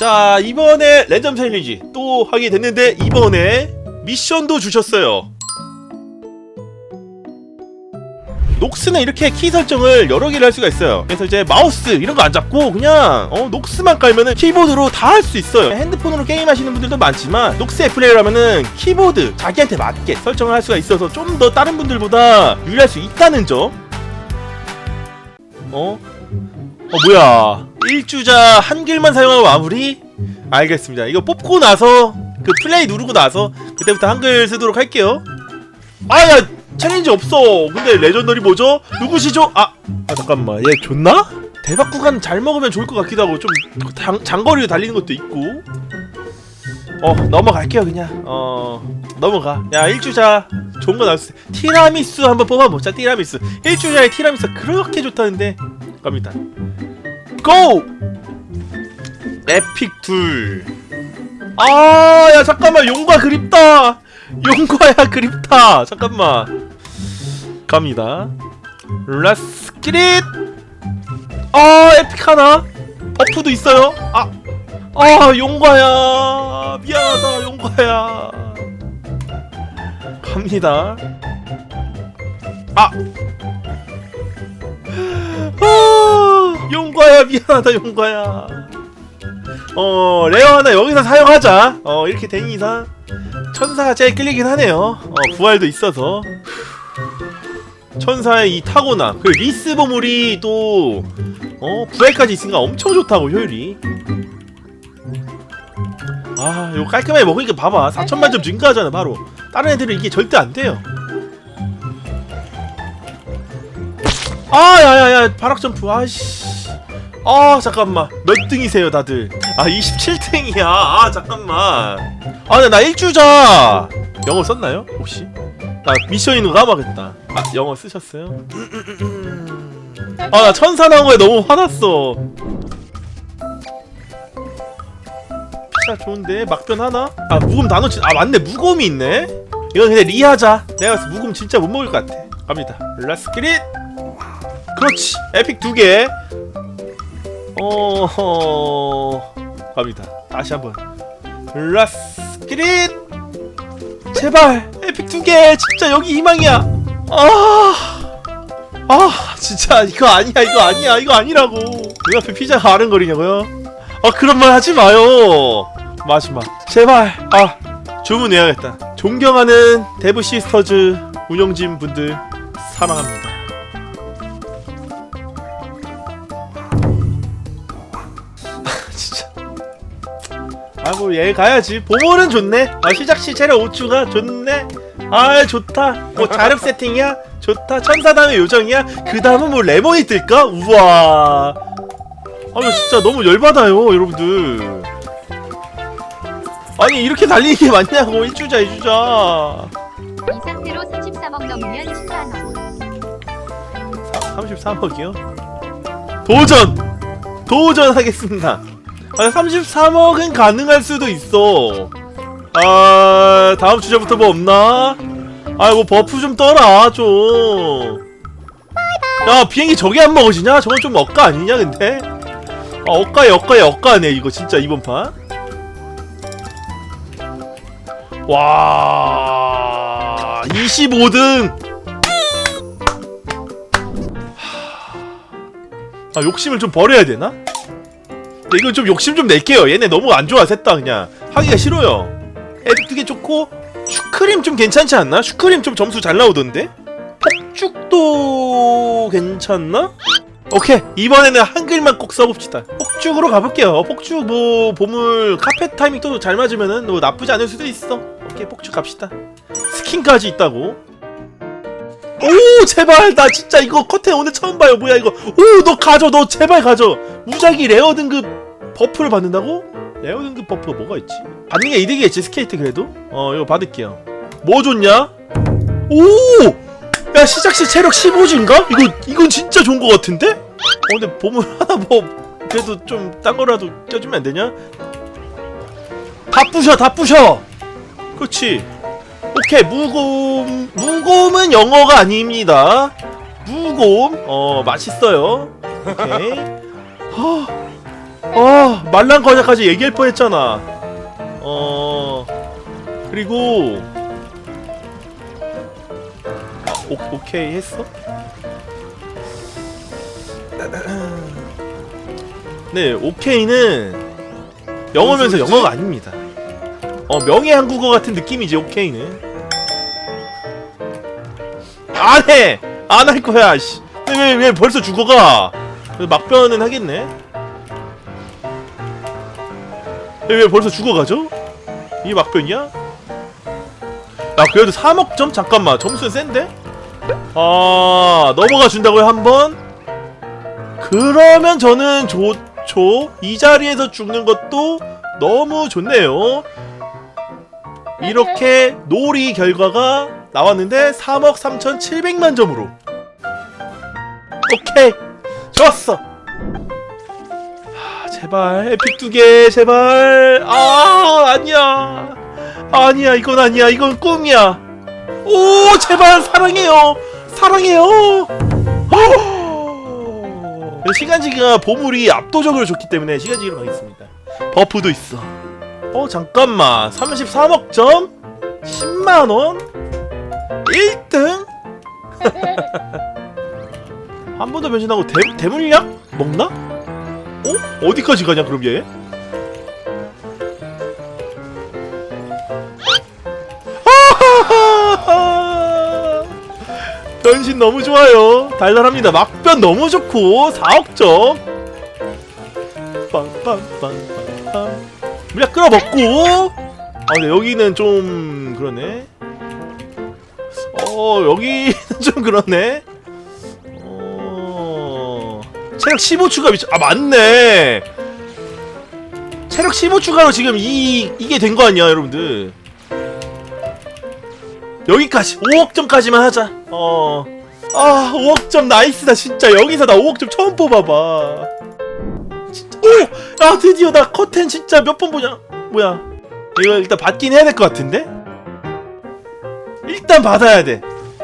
자 이번에 랜덤 챌린지 또 하게 됐는데 이번에 미션도 주셨어요. 녹스는 이렇게 키 설정을 여러 개를 할 수가 있어요. 그래서 이제 마우스 이런 거 안 잡고 그냥 어, 녹스만 깔면은 키보드로 다 할 수 있어요. 핸드폰으로 게임하시는 분들도 많지만 녹스 애플레이라면은 키보드 자기한테 맞게 설정을 할 수가 있어서 좀 더 다른 분들보다 유리할 수 있다는 점. 어? 어 뭐야 1주자 한 길만 사용하고 마무리? 알겠습니다. 이거 뽑고 나서 그 플레이 누르고 나서 그때부터 한글 쓰도록 할게요. 아야 챌린지 없어. 근데 레전더리 뭐죠? 누구시죠? 아, 아 잠깐만. 얘 좋나? 대박 구간 잘 먹으면 좋을 것 같기도 하고 좀 장, 장거리로 달리는 것도 있고. 어 넘어갈게요 그냥. 어 넘어가. 야 1주자. 좋은 거 나왔어. 티라미수 한번 뽑아보자 티라미수. 1주자의 티라미수 그렇게 좋다는데. 갑니다 고! 에픽 둘. 아, 야, 잠깐만, 용과 그립다! 용과야, 그립다! 잠깐만. 갑니다. 기릿! 아, 에픽 하나? 버프도 있어요? 아, 아, 용과야. 미안하다, 용과야. 갑니다. 아! 용과야 미안하다 용과야. 어 레어 하나 여기서 사용하자. 어 이렇게 된 이상 천사가 제일 끌리긴 하네요. 어 부활도 있어서. 천사의 이 타고나 그 리스 보물이 또 어, 부활까지 있으니까 엄청 좋다고 효율이. 아 이거 깔끔하게 먹으니까 봐봐. 4천만 점 증가하잖아 바로. 다른 애들은 이게 절대 안 돼요. 아 야야야 바락 점프 아씨 아 잠깐만. 몇 등이세요 다들? 아 27등이야. 아 잠깐만. 아나 1주자. 영어 썼나요 혹시? 나 미션 있는 거 까먹었다. 아 영어 쓰셨어요? 아 나 천사 나온 거에 너무 화났어. 피자 좋은데. 막변 하나? 아 무금 다 넣지 아 맞네. 무금이 있네. 이건 그냥 리하자. 내가 봤을 때 무금 진짜 못 먹을 것 같아. 갑니다. 렛츠 기릿 그렇지. 에픽 두개 어허 갑니다. 다시 한번. 라스키릿 제발 에픽 두개! 진짜 여기 희망이야! 아 아, 진짜 이거 아니야 이거 아니야 이거 아니라고. 왜 앞에 피자가 아른거리냐고요? 아 그런 말 하지 마요. 마지막. 제발 아 주문해야겠다. 존경하는 데브 시스터즈 운영진 분들 사랑합니다 아이고 얘 가야지. 보물은 좋네. 아 시작시 체력 5추가 좋네. 아 좋다. 뭐 자력 세팅이야? 좋다. 천사 다음에 요정이야? 그 다음은 뭐 레몬이 뜰까? 우와. 아니 진짜 너무 열받아요 여러분들. 아니 이렇게 달리는 게 맞냐고 1주자 2주자. 이 상태로 33억 넘으면 10만원 33억이요? 도전! 도전하겠습니다. 아, 33억은 가능할 수도 있어. 아, 다음 주제부터 뭐 없나? 아이고, 버프 좀 떠라, 좀. 야, 비행기 저게 안 먹어지냐? 저건 좀 억까 아니냐, 근데? 아, 억까에 억까에 억까네, 이거 진짜, 이번 판. 와, 25등! 아 욕심을 좀 버려야 되나? 이건 좀 욕심 좀 낼게요. 얘네 너무 안 좋아 셋다 그냥. 하기가 싫어요. 앱 두개 좋고 슈크림 좀 괜찮지 않나? 슈크림 좀 점수 잘 나오던데? 폭죽도 괜찮나? 오케이. 이번에는 한글만 꼭 써봅시다. 폭죽으로 가볼게요. 폭죽 뭐 보물 카페 타이밍 또 잘 맞으면은 뭐 나쁘지 않을 수도 있어. 오케이 폭죽 갑시다. 스킨까지 있다고? 오 제발! 나 진짜 이거 커튼 오늘 처음 봐요. 뭐야 이거. 오 너 가져 너 제발 가져. 무작위 레어 등급 버프를 받는다고? 레어 등급 버프가 뭐가 있지? 받는 게 이득이겠지 스케이트 그래도? 어 이거 받을게요 뭐 좋냐? 오! 야 시작시 체력 15인가? 이거 이건 진짜 좋은 거 같은데? 어 근데 보물 하나 뭐 그래도 좀 딴 거라도 껴주면 안 되냐? 다 부셔 다 부셔 그렇지 오케이 무곰 무곰은 영어가 아닙니다 무곰 어 맛있어요 오케이 허 아 말랑 과자까지 얘기할 뻔했잖아 어 그리고 아, 오, 오케이 했어? 네 오케이는 영어면서? 영어가 아닙니다 어 명예 한국어 같은 느낌이지 오케이는 안해 안 할 거야 씨. 왜, 왜 벌써 죽어가 막변은 하겠네 왜, 왜 벌써 죽어가죠? 이게 막변이야? 야 그래도 3억 점? 잠깐만 점수는 센데? 아 넘어가 준다고요 한번? 그러면 저는 좋죠 이 자리에서 죽는 것도 너무 좋네요 이렇게 놀이 결과가 나왔는데 3억 3,700만 점으로 오케이 좋았어 하, 제발 에픽 두 개 제발. 아 아니야. 아니야 이건 아니야. 이건 꿈이야. 오 제발 사랑해요. 사랑해요. 호! 시간지기가 보물이 압도적으로 좋기 때문에 시간지기로 가겠습니다. 버프도 있어. 어 잠깐만. 33억 점? 10만원? 1등? 한 번 더 변신하고 대, 대물약 먹나? 어? 어디까지 가냐 그럼 얘? 변신 너무 좋아요. 달달합니다. 막변 너무 좋고 4억점. 빰빰빰빰빰 물약 끌어먹고. 아 근데 여기는 좀 그러네. 어 여기는 좀 그러네. 어 체력 15 추가 미쳐. 아 맞네. 체력 15 추가로 지금 이 이게 된 거 아니야 여러분들? 여기까지. 5억점까지만 하자. 어 아 5억점 나이스다 진짜. 여기서 나 5억점 처음 뽑아봐. 진짜. 오! 아 드디어 나 커튼 진짜 몇 번 보냐? 뭐야? 이거 일단 받긴 해야 될 것 같은데? 일단 받아야 돼.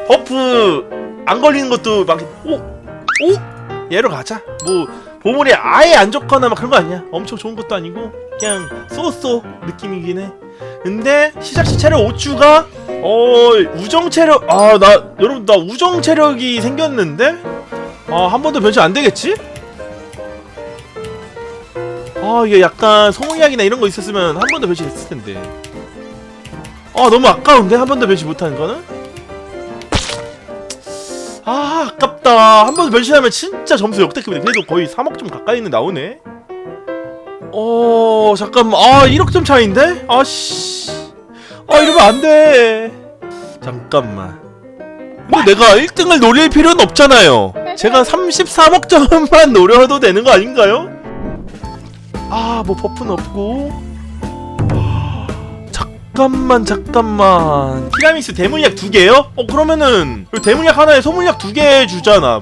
버프 안 걸리는 것도 막 오! 오! 얘로 가자. 뭐 보물이 아예 안 좋거나 막 그런 거 아니야. 엄청 좋은 것도 아니고 그냥 쏘쏘 느낌이긴 해. 근데 시작 시 체력 5추가 어 우정 체력 아 나 여러분 나 우정 체력이 생겼는데? 아한 번도 변신 안 되겠지? 아 이게 약간 소모약이나 이런 거 있었으면 한 번 더 변신했을 텐데. 아 너무 아까운데? 한 번 더 변신 못하는 거는? 아 아깝 다. 한번더 변신하면 진짜 점수 역대급이네 그래도 거의 3억 점 가까이 있는 나오네. 어 잠깐만. 아 1억 점 차인데? 아씨. 아 이러면 안돼. 잠깐만. 근데 내가 1등을 노릴 필요는 없잖아요. 제가 33억 점만 노려도 되는 거 아닌가요? 아뭐 버프는 없고 잠깐만 잠깐만 티라미수 대물약 두 개요? 어 그러면은 그 대물약 하나에 소물약 두 개 주잖아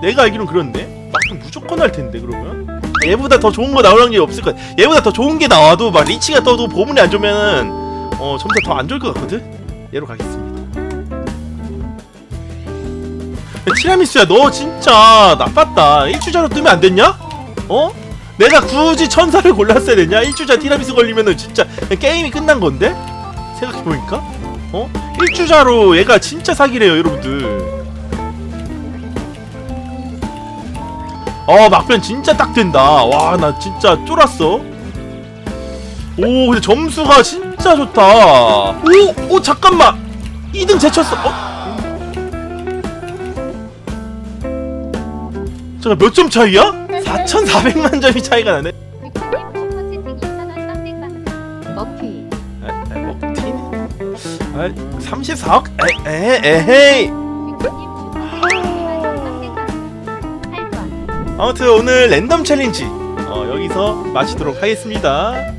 내가 알기론 그런데 막좀 무조건 할 텐데 그러면 얘보다 더 좋은 거 나올 확률이 없을 것 같아 얘보다 더 좋은 게 나와도 막 리치가 떠도 보물이 안 좋으면은 어 점수 더안 좋을 것 같거든 얘로 가겠습니다 티라미수야 너 진짜 나빴다 1주자로 뜨면 안 됐냐? 어? 내가 굳이 천사를 골랐어야 됐냐? 1주자 티라미수 걸리면은 진짜 게임이 끝난 건데? 생각해보니까? 어? 1주자로 얘가 진짜 사기래요 여러분들. 어 막변 진짜 딱 된다. 와 나 진짜 쫄았어. 오 근데 점수가 진짜 좋다. 오! 오 잠깐만. 2등 제쳤어. 어? 잠깐 몇 점 차이야? 4,400만 점이 차이가 나네. 빅님 슈퍼채팅 2,000원 썸띵 먹튀 아, 먹튀는? 아, 34억? 에, 에, 에헤이 빅님 슈퍼채팅 2,000원 썸띵 8번 아무튼 오늘 랜덤 챌린지 어, 여기서 마치도록 하겠습니다